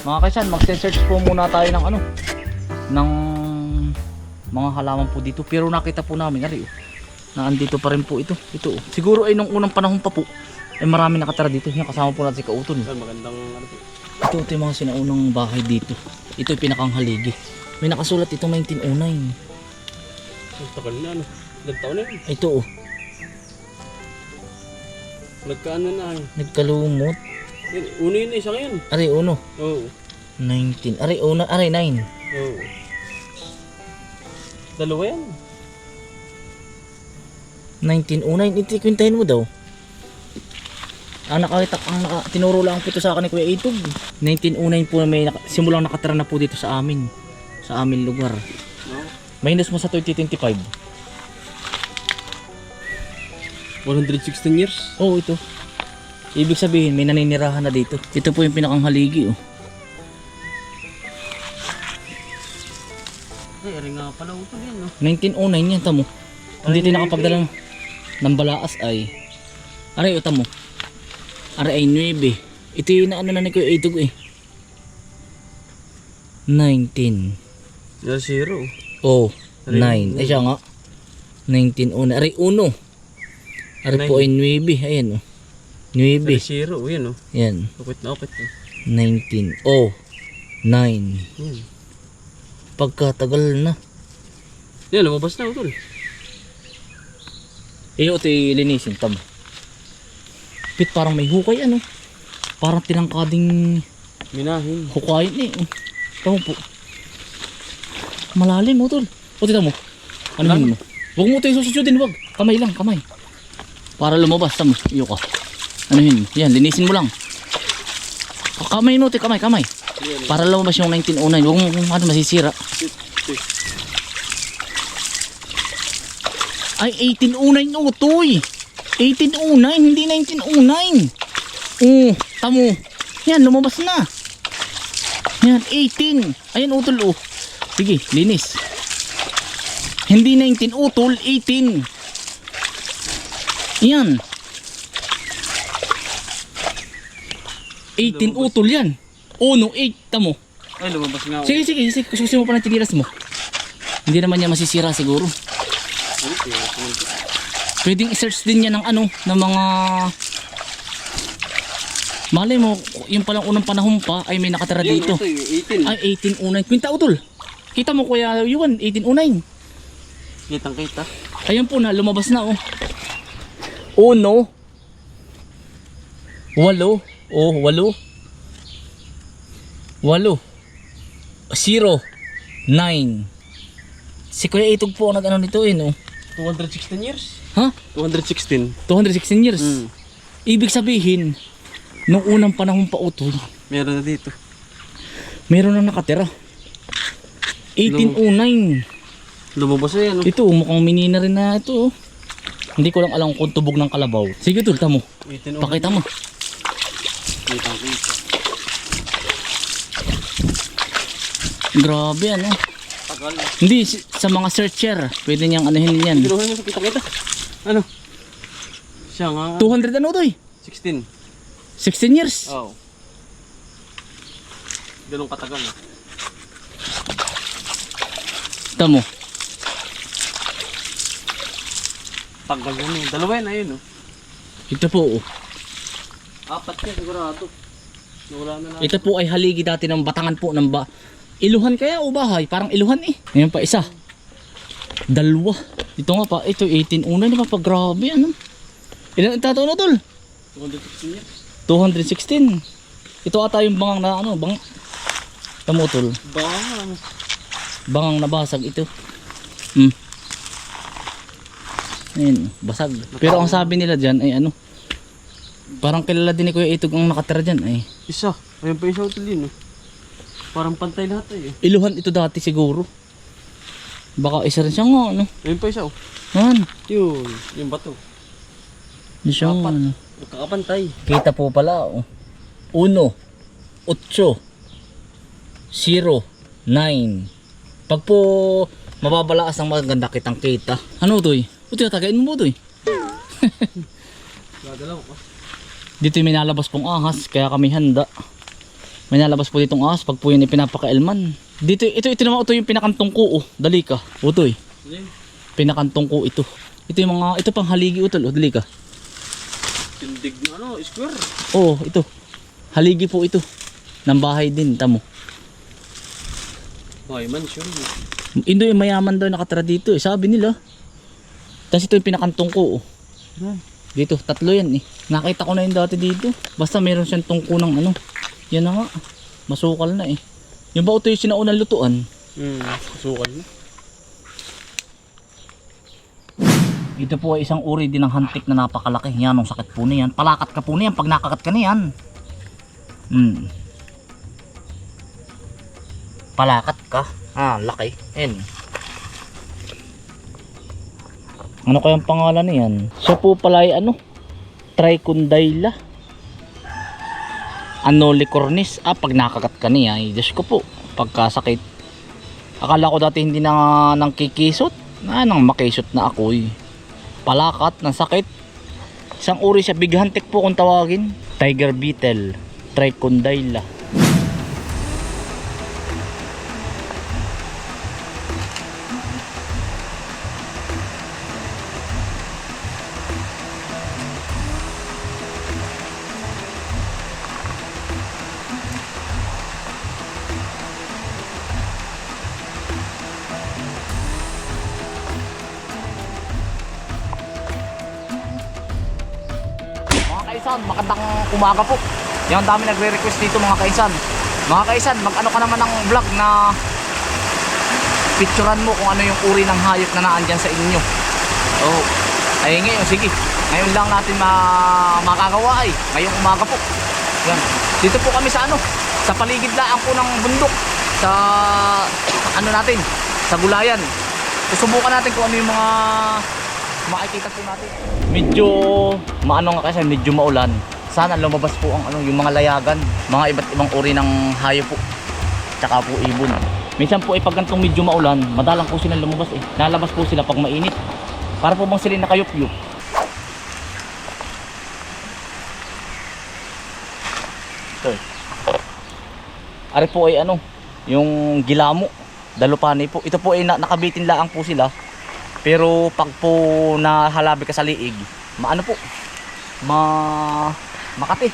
Mga kaisan, magse-search po muna tayo ng ano, ng mga halaman po dito. Pero nakita po namin, ari, oh, na andito pa rin po ito. Ito, oh. siguro ay nung unang panahon pa po, ay marami nakatira dito. Yan, kasama po natin si Kauton. Sir, magandang ano po. Ito, ito yung mga sinaunang bahay dito. Ito yung pinakang haligi. May nakasulat ito 1909. Ang tagal na ano. Ilang taon na yun. Ito, oh, Nagkaano na eh. nagkalumot. Uno yun isa ngayon. Ari, uno. Oo. 19. Ari, una, ari, 9. Oo. Dalawa yan. 1909. Ito, kwintahin mo daw. Ang nakakita, ang naka, tinuro lang po ito sa akin ni Kuya Itog. 1909 po may naka, simulang nakatira na po dito sa amin. Sa amin lugar. No? Minus mo sa 2025. 116 years. Oo, ito. Ibig sabihin, may naninirahan na dito. Ito po yung pinakang haligi, oh. Ay, nga pala ito yan, no? 1909 yan, tamo. Hindi tayo nakapagdala ng, ng balaas ay. Aray, ito mo. Aray ay 9. Ito yung ano na ni Kuya Itog eh. 19. Yan, zero. Oh, Aray, 9. Ay siya nga. 19 una. Aray, uno. Aray po ay 9. Ayan oh. 9. Ari, zero. Yan, no? Yan. Ukit na ukit. Oh. 19. Oh. 9. Yan. Pagkatagal na. Yan, lumabas na utol. Iyo, ito yung linisin. Tam. Pit parang may hukay ano. Parang tinangkading Minahin. hukayin eh. Tama po. Malalim mo tol. O tita mo. Ano yun mo? Huwag mo ito yung susunodin. Huwag. Kamay lang. Kamay. Para lumabas. Tama. Iyo ka. Ano yun? Yan. Linisin mo lang. Kamay no. te, Kamay. Kamay. Para lumabas yung 1909. Huwag mo kung ano masisira. Ay, 1809 utoy. 1809, hindi 1909. Oh, tamo. Yan, lumabas na. Yan, 18. Ayan, utol, oh. Sige, linis. Hindi 19 utol, 18. Yan. 18 utol yan. Oh, no, 8. Tamo. Ay, lumabas nga. Sige, sige, sige. Susi mo pa ng tinilas mo. Hindi naman niya masisira siguro. Pwedeng i-search din niya ng ano, ng mga... Malay mo, yung palang unang panahon pa ay may nakatira Yan, dito. ito, yung 18. Ay, 1809. Kwinta utol. Kita mo kuya, yun, 1809. Kitang kita. Ayun po na, lumabas na oh. Uno. Walo. Oh, walo. Walo. Zero. Nine. Si Kuya Itog po ang nag-ano nito eh, no? 216 years? Ha? 216. 216 years. Mm. Ibig sabihin, nung unang panahon pa utol, Meron na dito. meron na nakatira. 1809. Lumabas na yan, no? Ito, mukhang minina rin na ito. oh. Hindi ko lang alam kung tubog ng kalabaw. Sige, tulta mo. 18 Pakita mo. Kitang kita. Grabe ano. Tagal. Hindi, sa mga searcher, pwede niyang anuhin yan. Ginuhin mo sa kita kita. Ano? Siya nga. 200 ano to eh? 16. 16 years. Oo. Oh. Ganun katagal. eh. Tamo. Tagal yan eh. Dalawa ayun oh. Ito po, oh. Apat yan sigurado. Nawala na ito po ay haligi dati ng batangan po ng ba... Iluhan kaya o bahay? Parang iluhan eh. Ngayon pa isa. Dalawa. Ito nga pa, ito 18 una na pa, grabe ano. Ilan ang tato na tol? 216 years. 216. Ito ata yung bangang na ano, bang... Tamo tol. Bang. Bangang nabasag ito. Hmm. Ayun, basag. Pero ang sabi nila dyan ay ano, parang kilala din ni Kuya Itog ang nakatira dyan ay. Isa. Ayun pa isa hotel yun oh. Parang pantay lahat eh. Iluhan ito dati siguro. Baka isa rin siya nga ano. Ayun pa isa oh. Yan, Yun. Yung bato. yun siya nga, Apat. ano. Magkakapantay. Kita po pala oh. Uno, otso, zero, nine. Pag po mababalaas ang maganda kitang kita. Ano to eh? O tinatagain mo to eh. Gagalaw ko. Dito may nalabas pong ahas kaya kami handa. May nalabas po ditong ahas pag po yun ipinapakailman. Dito, ito, ito naman ito yung pinakantong ko. Oh. Dali ka. Utoy. Pinakantong ko ito. Ito yung mga, ito pang haligi utol. Oh, dali ka. Tindig na ano, square. Oo, ito. Haligi po ito. Ng bahay din, tamo. Ay, mansion. Indo yung mayaman daw nakatira dito eh. Sabi nila. Tapos ito yung pinakantong ko. Oh. Dito, tatlo yan eh. Nakita ko na yun dati dito. Basta meron siyang tungko ng ano. Yan na nga. Masukal na eh. Yung ba ito yung sinaunang lutuan? Hmm, sukan mo. Ito po ay isang uri din ng hantik na napakalaki. Yan ang sakit po niyan. Palakat ka po niyan pag nakakat ka niyan. Hmm. Palakat ka. Ah, laki. Yan. Ano kayang pangalan niyan? Siya po pala ay ano? Trichondyla. Anolicornis. Ah, pag nakakat ka niya, ay Diyos ko po. Pagkasakit. Akala ko dati hindi na nang kikisot. Ah, nang makisot na ako eh palakat ng sakit. Isang uri siya, big hantik po kung tawagin. Tiger beetle, trichondyla. Kaisan, magandang umaga po. Yung dami nagre-request dito mga kaisan. Mga kaisan, mag-ano ka naman ng vlog na picturean mo kung ano yung uri ng hayop na naandyan sa inyo. Oh, ay ngayon, sige. Ngayon lang natin ma makagawa ay. Ngayong umaga po. Yan. Dito po kami sa ano, sa paligid lang po ng bundok. Sa ano natin, sa gulayan. Susubukan natin kung ano yung mga makikita po natin. Medyo maano nga kasi medyo maulan. Sana lumabas po ang ano yung mga layagan, mga iba't ibang uri ng hayop po. Tsaka po ibon. Minsan po ay pag ganitong medyo maulan, madalang po sila lumabas eh. Nalabas po sila pag mainit. Para po bang sila nakayup-yup. Ito. eh. Po ay ano, yung gilamo, dalupani po. Ito po ay na, nakabitin laang po sila. Pero pag po nahalabi ka sa liig, maano po? Ma Makati.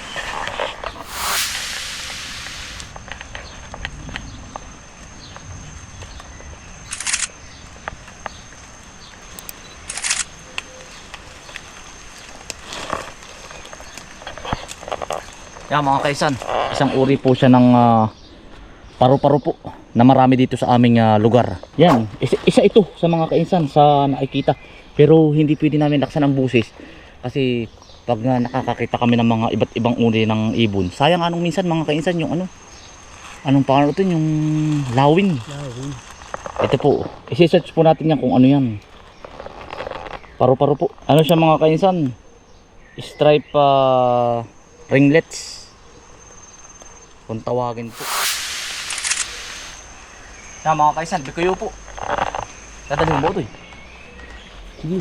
Yan mga kaisan, isang uri po siya ng ah, paru-paro po na marami dito sa aming ah, lugar. Yan, isa, isa ito sa mga kainsan sa nakikita. Pero hindi pwede namin laksan ang busis kasi pag ah, nakakakita kami ng mga iba't ibang uri ng ibon. Sayang anong minsan mga kainsan yung ano, anong pangalan ito yung lawing. Ito po, isi-search po natin yan kung ano yan. Paru-paro po. Ano siya mga kainsan? Stripe ah, ringlets. Kung tawagin po. Na mga kaisan, bikuyo po. Dadalhin mo ito eh. Sige.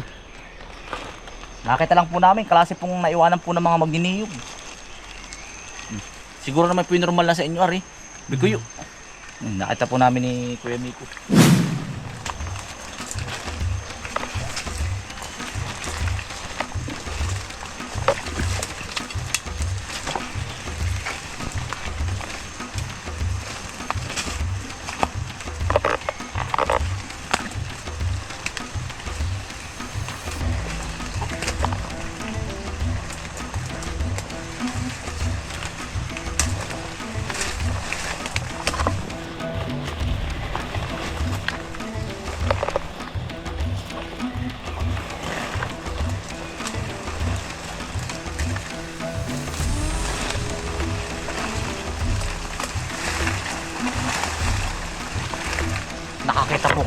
Nakita lang po namin, klase pong naiwanan po ng mga magniniyog. Hmm. Siguro naman po yung normal na sa inyo, Ari. Bikuyo. Hmm, nakita po namin ni Kuya Miko.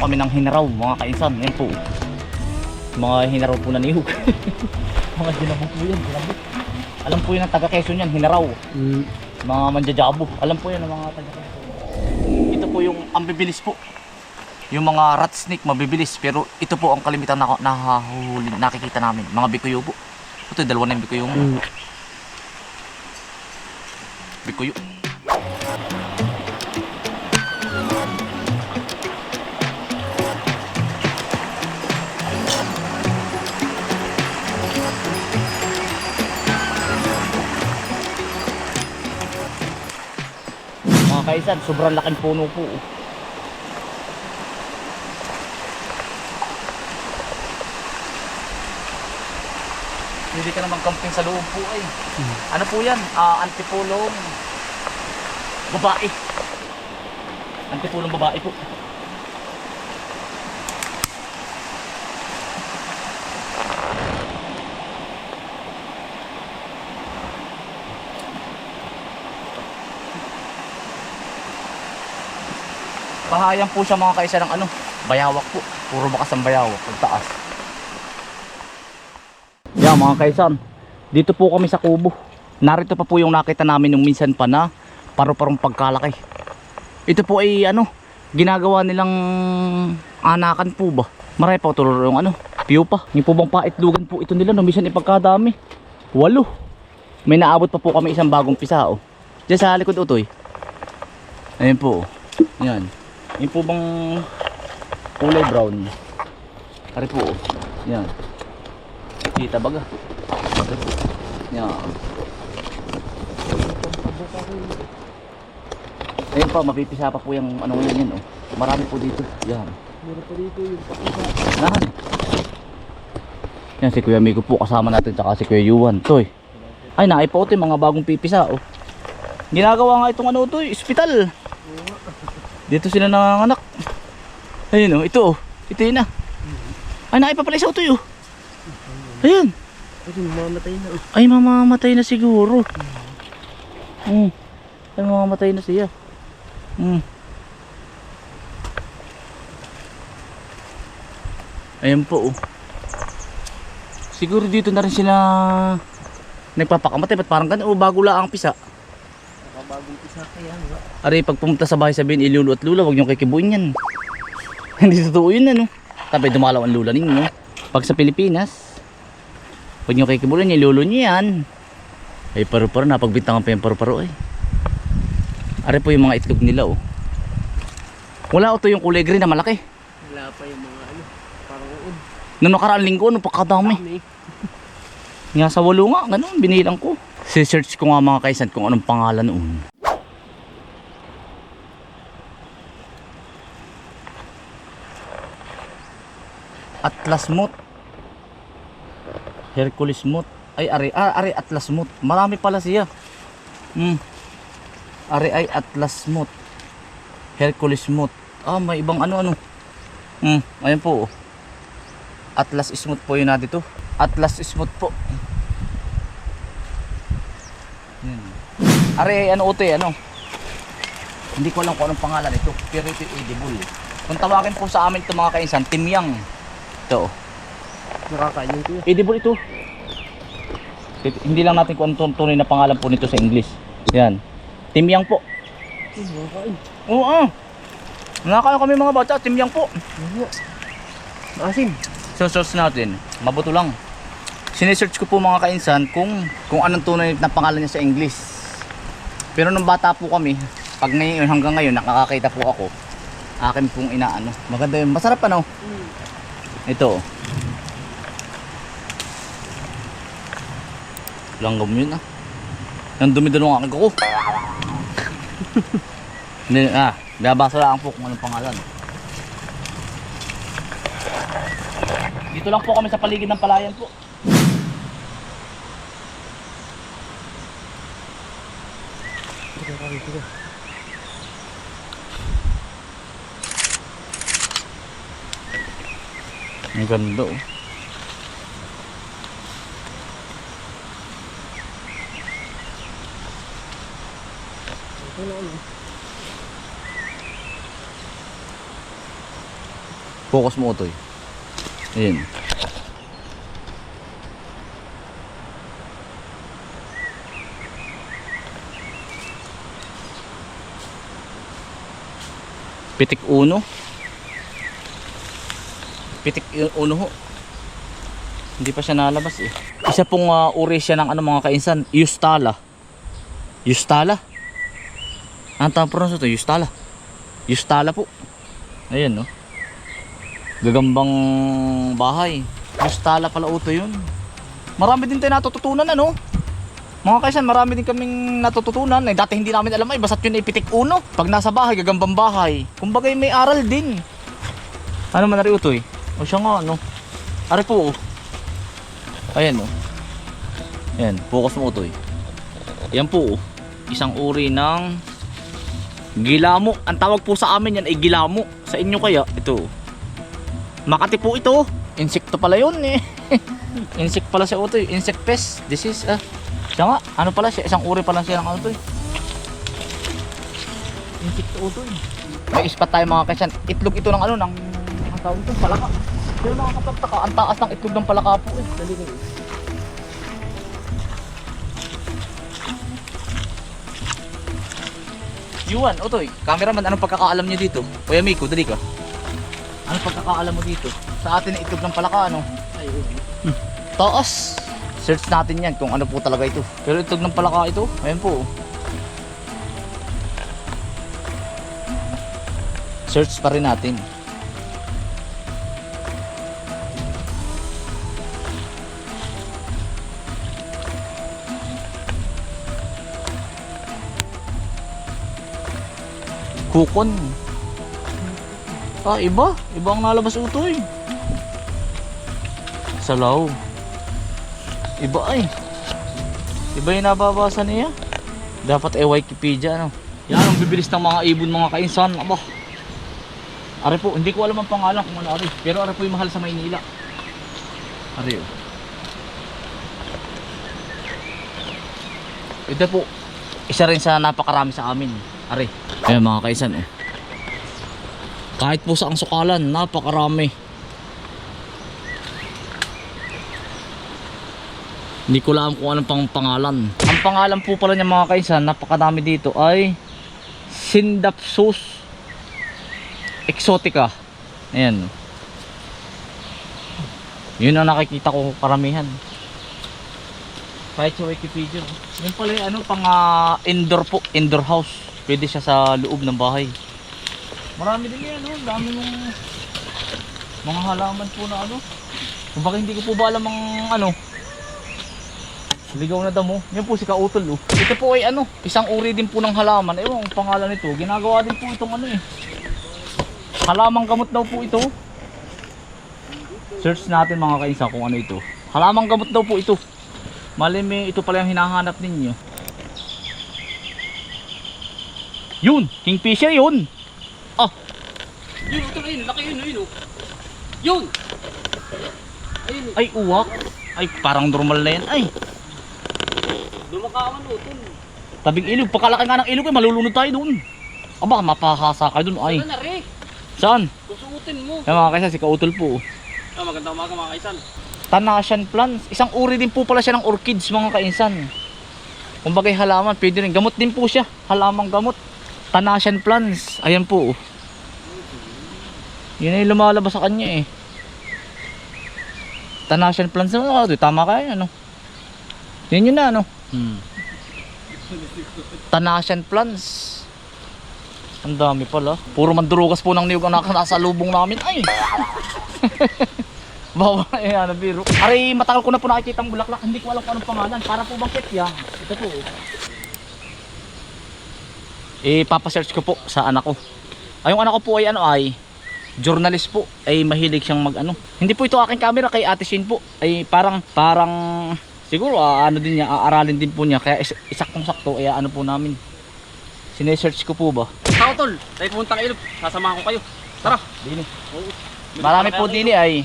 Kami ng hinaraw mga kainsan. Yan po mga hinaraw po na niyog. Mga ginabog po yan ginabog alam po yun ang taga Quezon yan hinaraw. Hmm. mga manjajabo. Alam po yan ang mga taga Quezon ito po yung ang bibilis po. Yung mga rat snake mabibilis. Pero ito po ang kalimitan na nahahuhuli nakikita namin. Mga bikuyo po. Ito dalawa na yung bikuyo mo Hmm. bikuyo kaisan, sobrang laking puno po. Hindi ka naman camping sa loob po ay. Ano po yan? Ah, antipulong babae. Antipulong babae po. Bahayan po siya mga kaisa ng ano, bayawak po. Puro bakas ang bayawak, pagtaas. Yan mga kaisan, dito po kami sa kubo. Narito pa po yung nakita namin nung minsan pa na paru-parong pagkalaki. Ito po ay ano, ginagawa nilang anakan po ba? Marami pa tulor yung ano, piyo pa. Yung po bang paitlugan po ito nila no, minsan ipagkadami. Walo. May naabot pa po kami isang bagong pisa oh. Diyan sa likod utoy. Ayun po. oh. Yan. Yung po bang kulay brown. Ari po. Yan. Kita baga. Ari po. Yan. Ayun pa, mapipisa pa po yung ano ngayon yan oh. Marami po dito. Yan. Meron pa dito yung pakita. Nahan. Yan si Kuya Miko po kasama natin tsaka si Kuya Yuan. Toy. Ay yung mga bagong pipisa oh. Ginagawa nga itong ano to, ospital. Dito sila nanganganak. Ayun oh, ito oh. Ito yun ah. Ay naipa pala isa ito oh. Ayun. Kasi mamamatay na. oh. Ay mamamatay na siguro. Hmm. Ay mamamatay na siya. Hmm. Ayan po oh. Siguro dito na rin sila nagpapakamatay. Ba't parang ganun? O bago lang ang pisa. Nakabagong pisa kaya. Ari, pag pumunta sa bahay sabihin, ilulu at lula, huwag niyong kikibuin yan. Hindi totoo yun ano. Tapos dumalaw ang lula ninyo. Pag sa Pilipinas, huwag niyong kikibuin, ilulu niyo yan. Ay, paru-paro, napagbintangan pa yung paru-paro eh. Ari po yung mga itlog nila oh. Wala ito yung kulay green na malaki. Wala pa yung mga ano. Parang uod. Noong nakaraang linggo, ano pakadami. Dami. Nga sa walo nga, ganun, binilang ko. Si-search ko nga mga kaisan kung anong pangalan noon. Atlas Moth. Hercules Moth. Ay, ari, ah, ari Atlas Moth. Marami pala siya. Hmm. Ari ay Atlas Moth. Hercules Moth. Ah, may ibang ano-ano. Hmm, ayan po. oh. Atlas Smooth po yun natin to. Atlas Smooth po. Are, ano utoy, ano? Hindi ko alam kung anong pangalan ito. Pero ito edible. Kung tawagin po sa amin ito mga kainsan, timyang. Ito. oh. Nakakain yung kuya. Edible ito. Ito- Hindi lang natin kung anong tunay na pangalan po nito sa English. Yan. Timyang po. Nakakain. Oo. ah. Nakakain kami mga bata, timyang po. Asim. So source natin, mabuto lang. Sinesearch ko po mga kainsan kung kung anong tunay na pangalan niya sa English. Pero nung bata po kami, pag ngayon hanggang ngayon nakakakita po ako, akin pong inaano. Maganda yun. Masarap ano? Ito. oh. Langgam yun ah. Ang dumi-dumi ng aking kuko. Hindi, ah, babasa lang po kung anong pangalan. Dito lang po kami sa paligid ng palayan po. Nakakain kuya. Ang ganda oh. Ano? Focus mo ito Ayan. Pitik uno. Pitik uno ho. Hindi pa siya nalabas eh. Isa pong uh, uri siya ng ano mga kainsan, Eustala. Eustala. Ang tawag pronounce ito? Eustala. Eustala po. Ayan no. Gagambang bahay. Eustala pala uto yun. Marami din tayo natututunan ano. Mga kaisan, marami din kaming natututunan. Eh, dati hindi namin alam ay basta't yun ay pitik uno. Pag nasa bahay, gagambang bahay. Kumbaga may aral din. Ano man nari utoy? O siya nga, ano? Ari po, oh. Ayan, oh. Ayan, focus mo utoy. Ayan po, oh. Isang uri ng gilamo. Ang tawag po sa amin yan ay gilamo. Sa inyo kaya, ito. oh. Makati po ito. Insekto pala yun eh. Insect pala siya utoy. Insect pest. This is, ah. Siya nga, ano pala siya? Isang uri pala siya ng ano to eh. Insect utoy. May ispat tayo mga kasyan. Itlog ito ng ano, ng ang tawag ito, palaka. Pero mga kapagtaka, ang taas ng itlog ng palaka po eh. Dali kayo. Yuan, Otoy, cameraman, anong pagkakaalam niyo dito? Kuya Miko, dali ka. Anong pagkakaalam mo dito? Sa atin na itlog ng palaka, ano? Ay, oo. Taas! Search natin yan kung ano po talaga ito. Pero itlog ng palaka ito, ayan po. Search pa rin natin. Kukon. Ah, iba. Iba ang nalabas utoy. Salaw. Iba ay. Iba yung nababasa niya. Dapat ay Wikipedia ano. Yan ang bibilis ng mga ibon mga kainsan. Aba. Are po, hindi ko alam ang pangalan kung ano are. Pero are po yung mahal sa Maynila. Are oh. Ito po, isa rin sa napakarami sa amin. Are. Ayan mga kaisan oh. Kahit po sa ang sukalan, napakarami. Hindi ko alam kung anong pang pangalan. Ang pangalan po pala niya mga kaisan, napakadami dito ay Sindapsus exotica. Ayan. Yun ang nakikita ko karamihan. Kahit sa Wikipedia. Yun pala yung ano, pang ah, indoor po, indoor house. Pwede siya sa loob ng bahay. Marami din yan, no? Dami ng mga halaman po na ano. Kung bakit hindi ko po ba alam ang ano, Ligaw na damo. Yan po si Kautol oh. Ito po ay ano, isang uri din po ng halaman. Ewan ang pangalan nito. Ginagawa din po itong ano eh. Halamang gamot daw po ito. Search natin mga kainsa kung ano ito. Halamang gamot daw po ito. Malimi ito pala yung hinahanap ninyo. Yun! Kingfisher yun! Ah! Yun, ito na yun. Laki yun, yun. oh. Yun! Ayun. Ay uwak! Ay parang normal na yan. Ay! Lumakaman, oh. Tun. Tabing ilog. Pakalaki nga ng ilog eh. Malulunod tayo doon. Aba mapahasa ka doon. Ay! Ano na, Re? Saan? Susuotin mo. Yan mga kaisan, si Kautol po. Ah, magandang umaga mga kaisan. Tanasian plants. Isang uri din po pala siya ng orchids mga kainsan. Kung bagay halaman, pwede rin. Gamot din po siya. Halamang gamot. Tanasian plants. Ayan po. Yun ay lumalabas sa kanya eh. Tanasian plants naman ako. Tama ka yan, ano? Yan yun na ano. Hmm. Tanasian plants. Ang dami pala. Puro mandurugas po ng niyog ang nasa lubong namin. Ay! Bawa eh ano biro. Aray matagal ko na po nakikita ang bulaklak. Hindi ko alam kung anong pangalan. Para po bang ketya? Ito po. oh. Eh papasearch ko po sa anak ko. Ay yung anak ko po ay ano ay journalist po. Ay mahilig siyang mag ano. Hindi po ito aking camera kay Ate Shin po. Ay parang parang siguro ah, ano din niya aaralin din po niya kaya is- isaktong sakto ay ano po namin. Sinesearch ko po ba? Kautol, tayo pumunta kayo. Sasamahan ko kayo. Tara. Dini. Oo. Marami po dini ay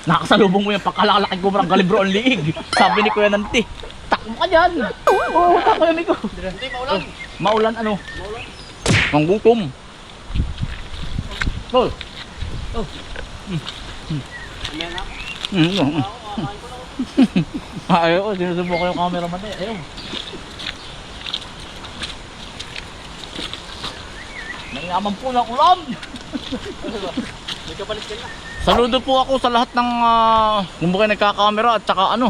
Nakasalubong mo yung pagkalalaki ko marang galibro ang liig. Sabi ni Kuya Nanti, takbo ka dyan. Oo, takbo yan ko. Hindi, maulan. Maulan ano? Maulan. Manggutom. Tol. Mamaya na ako. Mm, mm. Ako, kakain ko na. Ah, Ayaw, sinusubo ko yung cameraman eh. Ayaw. Nangaman po ng ulam. Saludo po ako sa lahat ng uh, kumbaga nagkakamera at saka ano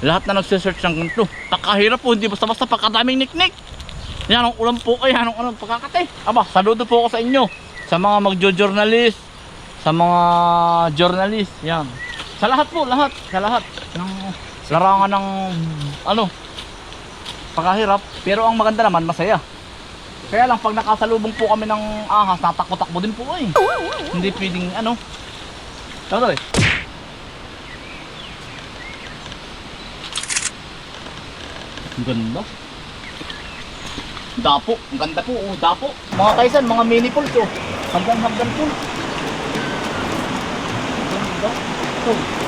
lahat na nagsisearch ng ganito. Pakahirap po, hindi basta-basta pagkadaming niknik. Yan ang ulam po kayo, yan ang ulam pagkakate. Aba, saludo po ako sa inyo. Sa mga magjo-journalist, sa mga journalist, yan. Sa lahat po, lahat, sa lahat. Ng, larangan ng ano pagkahirap pero ang maganda naman masaya kaya lang pag nakasalubong po kami ng ahas natakbo-takbo din po eh hindi pwedeng ano Tama eh. Ang ganda. Dapo. Ang ganda po. Oh, dapo. Mga kaisan, mga mini pools oh. Hanggang hanggang pool. Ang ganda. Oh.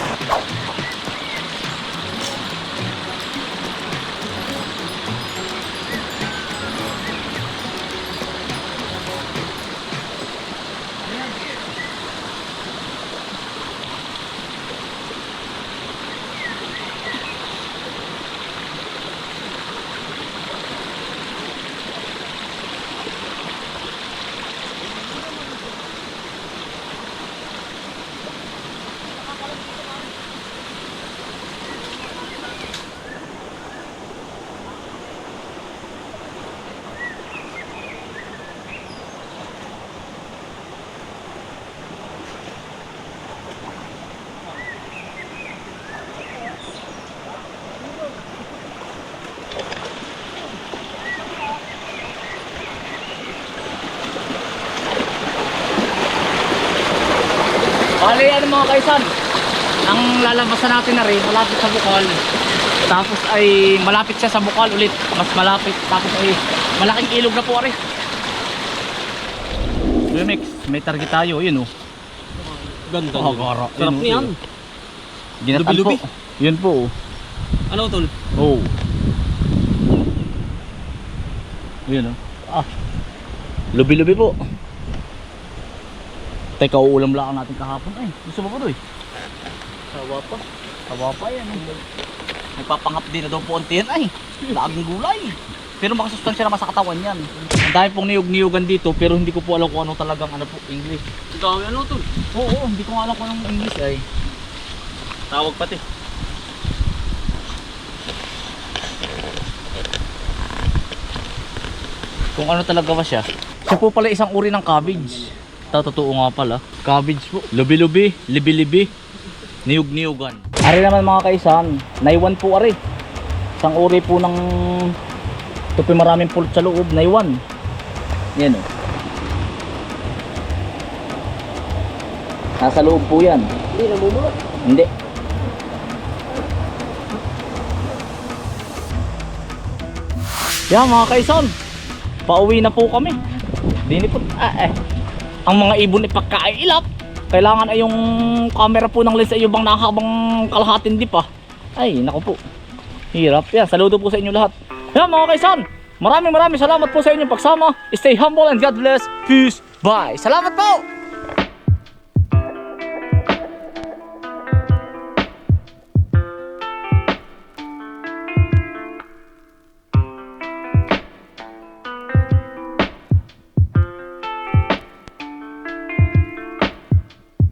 Mga kaisan, ang lalabasan natin na rin, malapit sa bukal. Tapos ay malapit siya sa bukal ulit, mas malapit. Tapos ay malaking ilog na po rin. Remix, may target tayo, yun oh. Ganda. Oh, gara. Sarap Yun, niyan. yun. Ginatan po. Yun po oh. Ano tol? Oh. Yun oh. Ah. Lubi-lubi po. Teka, uulam lang natin kahapon. Ay, gusto mo ba doy? Sawa pa. Kawa pa yan. eh. Nagpapangap din na daw po ang tiyan. Ay, laging gulay. Pero makasustansya naman sa katawan yan. Ang dami pong niyog-niyogan dito pero hindi ko po alam kung ano talagang ano po English. Ang dami ano tol? Oo, oo, hindi ko alam kung anong English ay. Tawag pati. Kung ano talaga ba siya. Siya po pala isang uri ng cabbage. Ta- Totoo nga pala. Cabbage po. Lubi-lubi, libi-libi, niyog-niyugan. Ari naman mga kaisan, naiwan po ari. Isang uri po ng tupi maraming pulot sa loob, naiwan. Yan o. Nasa loob po yan. Hindi namumulot. Hindi. Yan mga kaisan, pauwi na po kami. Dini po, ah, eh. Ang mga ibon ipagkailap. Kailangan ay yung camera po ng lens ay yung bang nakahabang kalahatin di pa. Ay, naku po. Hirap yan. Saludo po sa inyo lahat. Yan mga kaisan, maraming maraming salamat po sa inyong pagsama. Stay humble and God bless. Peace. Bye. Salamat po!